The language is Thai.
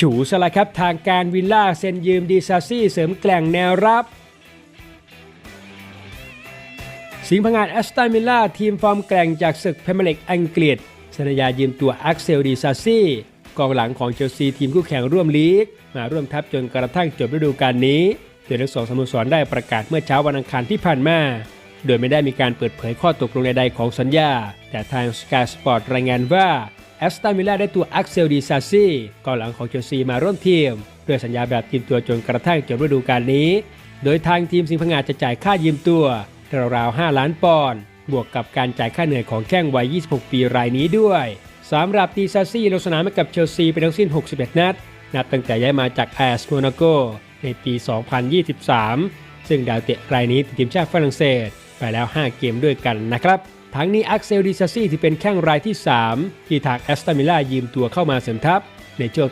ฉูสละครับทางการวิลล่าเซ็นยืมดีซาซี่เสริมแกล่งแนวรับ สิงห์พังงานแอสตันวิลล่าทีมฟอร์มแกร่งจากศึกพรีเมียร์ลีกอังกฤษสัญญายืมตัวอักเซลดีซาซี่กองหลังของเชลซีทีมคู่แข่งร่วมลีก มาร่วมทัพจนกระทั่งจบฤดูกาลนี้โดยทั้งสองสโมสรได้ประกาศเมื่อเช้าวันอังคารที่ผ่านมาโดยไม่ได้มีการเปิดเผยข้อตกลงใดๆของสัญญา แต่ทางสกายสปอร์ตรายงานว่า อสตันวิลล่าได้ตัวอักเซลดีซาซี่กองหลังของเชลซีมาร่วมทีมด้วยสัญญาแบบทีมตัวจนกระทั่งจบฤดูกาลนี้ โดยทางทีมสิงห์พังงาจะจ่ายค่ายืมตัวราวๆ5ล้านปอนด์บวกกับการจ่ายค่าเหนื่อยของแข้งวัย 26 ปีรายนี้ด้วยสำหรับดีซาซี่ลงสนามให้กับเชลซีไปทั้งสิ้น 61 นัด นับตั้งแต่ย้ายมาจากแอสโมนาโกในปี 2023 ซึ่งดาวเตะรายนี้ติดทีมชาติฝรั่งเศสไปแล้ว 5 เกมด้วยกันนะครับ ทั้งนี้อักเซลดิซาซี่ที่เป็นแข้งรายที่ 3 ที่ทางแอสตันมิลล่ายืมตัวเข้ามาเสริมทัพในช่วง